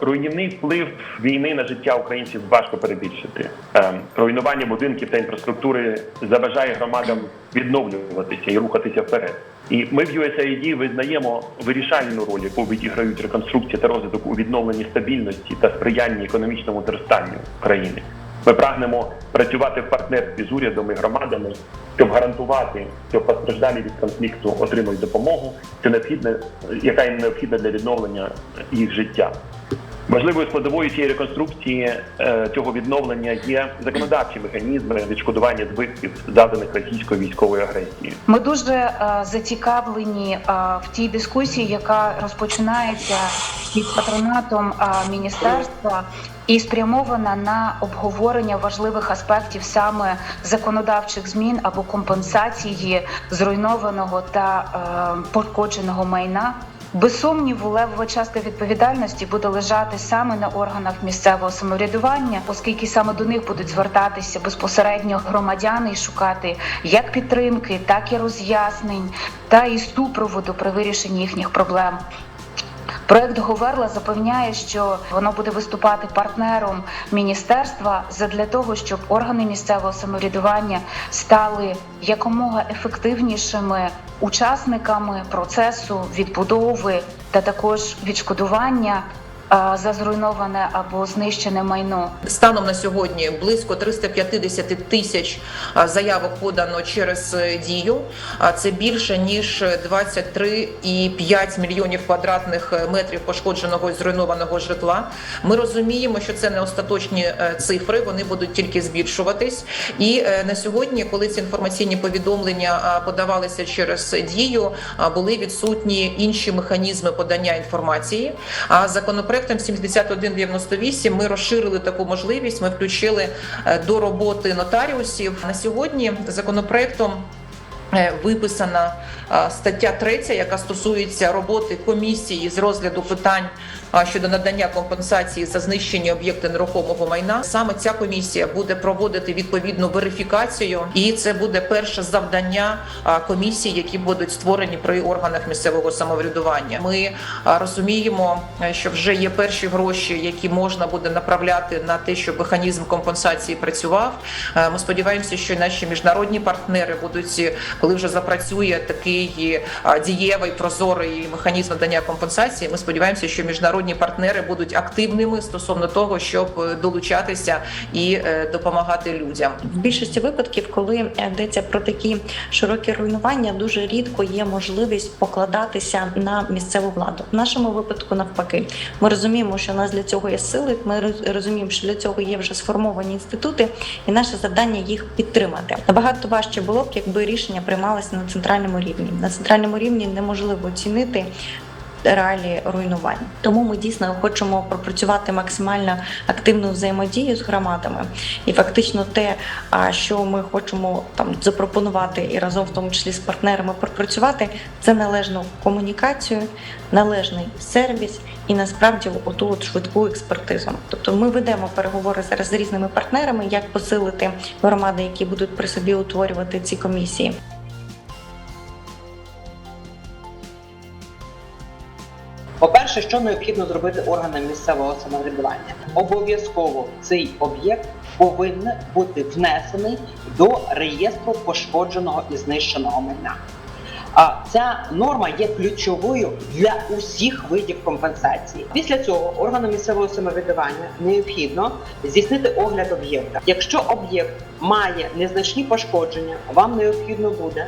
руйнівний вплив війни на життя українців важко перебільшити. Ем, Руйнування будинків та інфраструктури заважає громадам відновлюватися і рухатися вперед. І ми в USAID визнаємо вирішальну роль, яку відіграють реконструкція та розвиток у відновленні стабільності та сприянні економічному зростанню країни. Ми прагнемо працювати в партнерстві з урядом і громадами, щоб гарантувати, що постраждалі від конфлікту отримують допомогу, що необхідне, яка їм необхідна для відновлення їх життя. Важливою складовою цієї реконструкції е, цього відновлення є законодавчі механізми відшкодування збитків, завданих російською військовою агресією. Ми дуже е, зацікавлені е, в тій дискусії, яка розпочинається під патронатом міністерства і спрямована на обговорення важливих аспектів саме законодавчих змін або компенсації зруйнованого та е, пошкодженого майна. Без сумніву, левова частка відповідальності буде лежати саме на органах місцевого самоврядування, оскільки саме до них будуть звертатися безпосередньо громадяни і шукати як підтримки, так і роз'яснень та і супроводу при вирішенні їхніх проблем. Проект Говерла запевняє, що воно буде виступати партнером міністерства задля того, щоб органи місцевого самоврядування стали якомога ефективнішими учасниками процесу відбудови та також відшкодування за зруйноване або знищене майно. Станом на сьогодні близько 350 тисяч заявок подано через е, дію. Це більше ніж 23,5 мільйонів квадратних е, метрів пошкодженого і зруйнованого житла. Ми розуміємо, що це не остаточні е, цифри, вони будуть тільки збільшуватись. І на сьогодні, коли ці інформаційні повідомлення подавалися через дію, були відсутні інші механізми подання інформації. А законопроектом 7198 ми розширили таку можливість. Ми включили е, до роботи нотаріусів на сьогодні. Законопроектом виписана е, стаття 3, яка стосується роботи комісії з розгляду питань щодо надання компенсації за знищені об'єкти нерухомого майна. Саме ця комісія буде проводити відповідну верифікацію, і це буде перше завдання а, комісій, які будуть створені при органах місцевого самоврядування. Ми розуміємо, е, що вже є перші гроші, які можна буде направляти на те, щоб механізм компенсації працював. Е, Ми сподіваємося, що наші міжнародні партнери будуть, е, коли вже запрацює такий дієвий прозорий механізм надання компенсації. Ми сподіваємося, що міжнародні партнери будуть активними стосовно того, щоб е, долучатися і е, допомагати людям. В більшості випадків, коли йдеться про такі широкі руйнування, дуже рідко є можливість покладатися на місцеву владу. В нашому випадку навпаки, ми розуміємо, що у нас для цього є сили. Ми роз- розуміємо, що для цього є вже сформовані інститути, і наше завдання їх підтримати. Набагато важче було б, якби рішення приймалися на центральному рівні. На центральному рівні неможливо оцінити реалії руйнувань. Тому ми дійсно хочемо пропрацювати максимально активну взаємодію з громадами. І фактично те, що ми хочемо там запропонувати і разом, в тому числі з партнерами, пропрацювати, це належну комунікацію, належний сервіс і насправді оту от швидку експертизу. Тобто ми ведемо переговори зараз з різними партнерами, як посилити громади, які будуть при собі утворювати ці комісії. По-перше, що необхідно зробити органам місцевого самоврядування? Обов'язково цей об'єкт повинен бути внесений до реєстру пошкодженого і знищеного майна. А ця норма є ключовою для усіх видів компенсації. Після цього органам місцевого самоврядування необхідно здійснити огляд об'єкта. Якщо об'єкт має незначні пошкодження, вам необхідно буде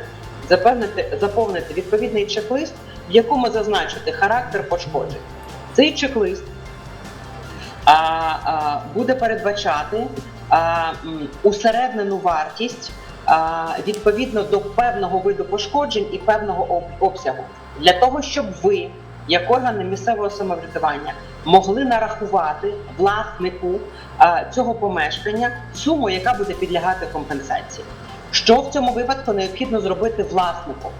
заповнити відповідний чек-лист, в якому зазначити характер пошкоджень. Цей чек-лист а, а, буде передбачати а, усереднену вартість а, відповідно до певного виду пошкоджень і певного об- обсягу, для того, щоб ви, як органи місцевого самоврядування, могли нарахувати власнику а, цього помешкання суму, яка буде підлягати компенсації. Що в цьому випадку необхідно зробити власнику?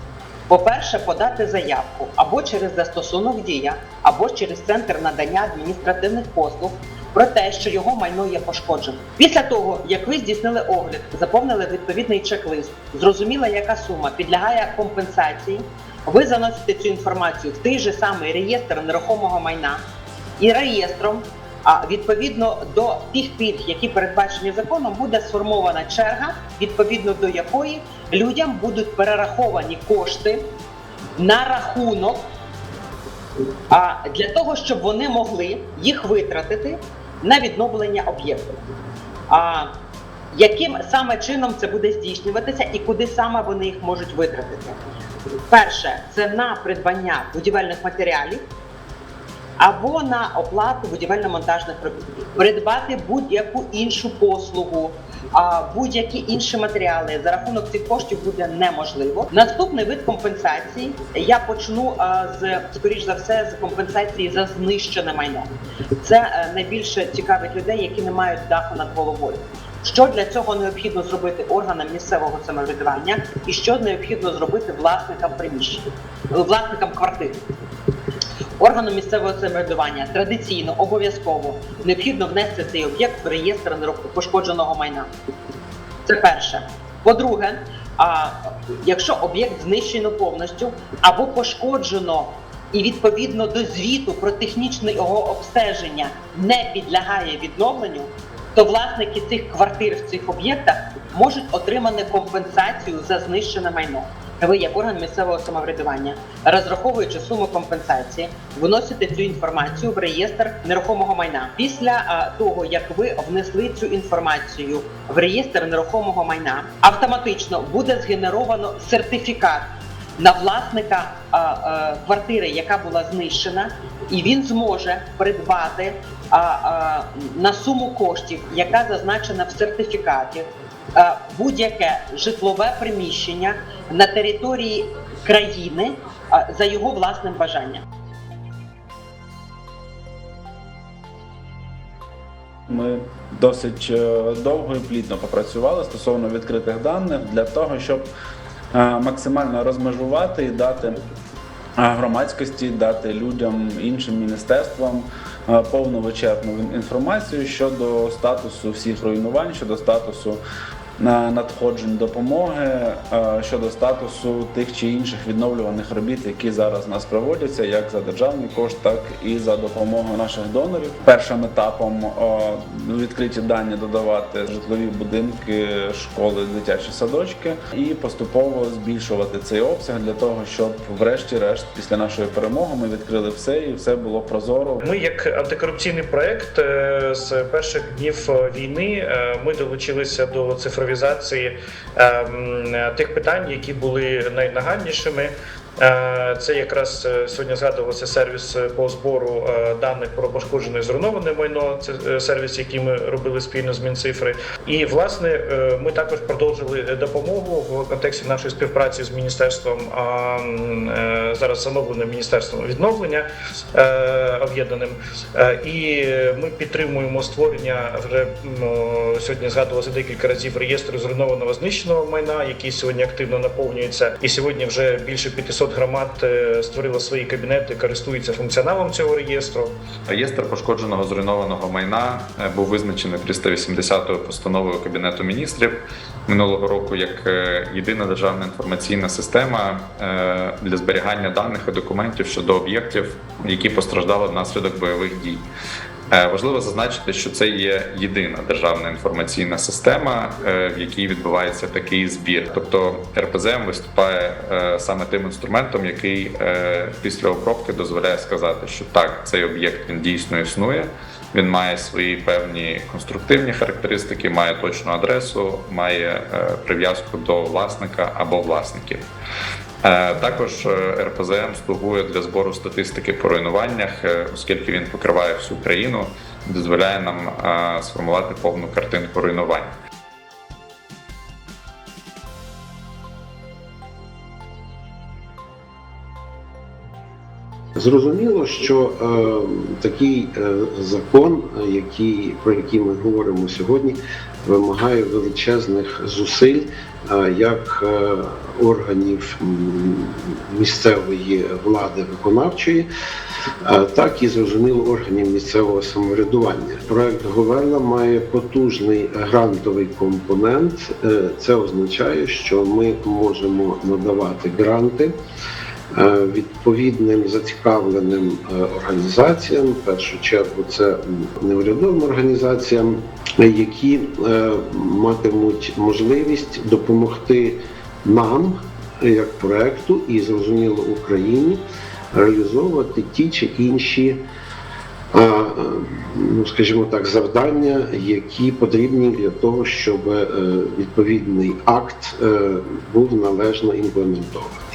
По-перше, подати заявку або через застосунок дія, або через центр надання адміністративних послуг про те, що його майно є пошкодженим. Після того, як ви здійснили огляд, заповнили відповідний чек-лист, зрозуміла, яка сума підлягає компенсації, ви заносите цю інформацію в той же самий реєстр нерухомого майна, і реєстром. А відповідно до тих пільг, які передбачені законом, буде сформована черга, відповідно до якої людям будуть перераховані кошти на рахунок а для того, щоб вони могли їх витратити на відновлення об'єкту. А яким саме чином це буде здійснюватися і куди саме вони їх можуть витратити? Перше, це на придбання будівельних матеріалів або на оплату будівельно-монтажних робіт, придбати будь-яку іншу послугу, будь-які інші матеріали за рахунок цих коштів буде неможливо. Наступний вид компенсації я почну з скоріш за все з компенсації за знищене майно. Це е, найбільше цікавить людей, які не мають даху над головою. Що для цього необхідно зробити органам місцевого самоврядування, і що необхідно зробити власникам приміщень, власникам квартир. Органам місцевого самоврядування традиційно обов'язково необхідно внести цей об'єкт в реєстр пошкодженого майна. Це перше. По-друге, якщо об'єкт знищено повністю або пошкоджено і відповідно до звіту про технічне його обстеження не підлягає відновленню, то власники цих квартир в цих об'єктах можуть отримати компенсацію за знищене майно. Ви, як орган місцевого самоврядування, розраховуючи суму компенсації, вносите цю інформацію в реєстр нерухомого майна. Після а, того, як ви внесли цю інформацію в реєстр нерухомого майна, автоматично буде згенеровано сертифікат на власника а, а, квартири, яка була знищена, і він зможе придбати а, а, на суму коштів, яка зазначена в сертифікаті, будь-яке житлове приміщення на території країни за його власним бажанням. Ми досить е, довго і плідно попрацювали стосовно відкритих даних для того, щоб е, максимально розмежувати і дати е, громадськості, дати людям, іншим міністерствам е, повну вичерпну інформацію щодо статусу всіх руйнувань, щодо статусу е, надходжень допомоги, е, щодо статусу тих чи інших відновлюваних робіт, які зараз у нас проводяться, як за державний кошт, так і за допомогою наших донорів. Першим етапом е, відкриті дані додавати житлові будинки, школи, дитячі садочки, і поступово збільшувати цей обсяг для того, щоб, врешті-решт, після нашої перемоги, ми відкрили все і все було прозоро. Ми, як антикорупційний проект, е, з перших днів війни ми долучилися до цифровізації е, тих питань, які були найнагальнішими. Е, Це якраз е, сьогодні згадувався сервіс е, по збору даних про пошкоджене і зруйноване майно. Це сервіс, який ми робили спільно з Мінцифри. І власне ми також продовжили допомогу в контексті нашої співпраці з міністерством зараз встановленим міністерством відновлення об'єднаним. І ми підтримуємо створення вже сьогодні згадувалося декілька разів реєстру зруйнованого знищеного майна, який сьогодні активно наповнюється. І сьогодні вже більше 500 громад е, створило свої кабінети, користуються функціоналом цього реєстру. Реєстр пошкодженого зруйнованого майна е, був визначений 380-ю постановою Кабінету міністрів минулого року як е, єдина державна інформаційна система для зберігання даних і документів щодо об'єктів, які постраждали внаслідок бойових дій. Е, Важливо зазначити, що це є єдина державна інформаційна система, е, в якій відбувається такий збір. Тобто РПЗМ виступає е, саме тим інструментом, який після обробки дозволяє сказати, що так, цей об'єкт він дійсно існує. Він має свої певні конструктивні характеристики, має точну адресу, має прив'язку до власника або власників. Е, Також е, РПЗМ слугує для збору статистики по руйнуваннях, е, оскільки він покриває всю країну, дозволяє нам сформувати повну картинку руйнувань. Зрозуміло, що е, такий е, закон, який, про який ми говоримо сьогодні, вимагає величезних зусиль е, як е, органів місцевої влади виконавчої, е, так і зрозуміло органів місцевого самоврядування. Проект Говерла має потужний грантовий компонент. Е, Це означає, що ми можемо надавати гранти відповідним зацікавленим е, організаціям, в першу чергу це неурядовим організаціям, е, які е, матимуть можливість допомогти нам, е, як проекту, і зрозуміло Україні реалізовувати ті чи інші ну, скажімо так, завдання, які потрібні для того, щоб е, відповідний акт е, був належно імплементований.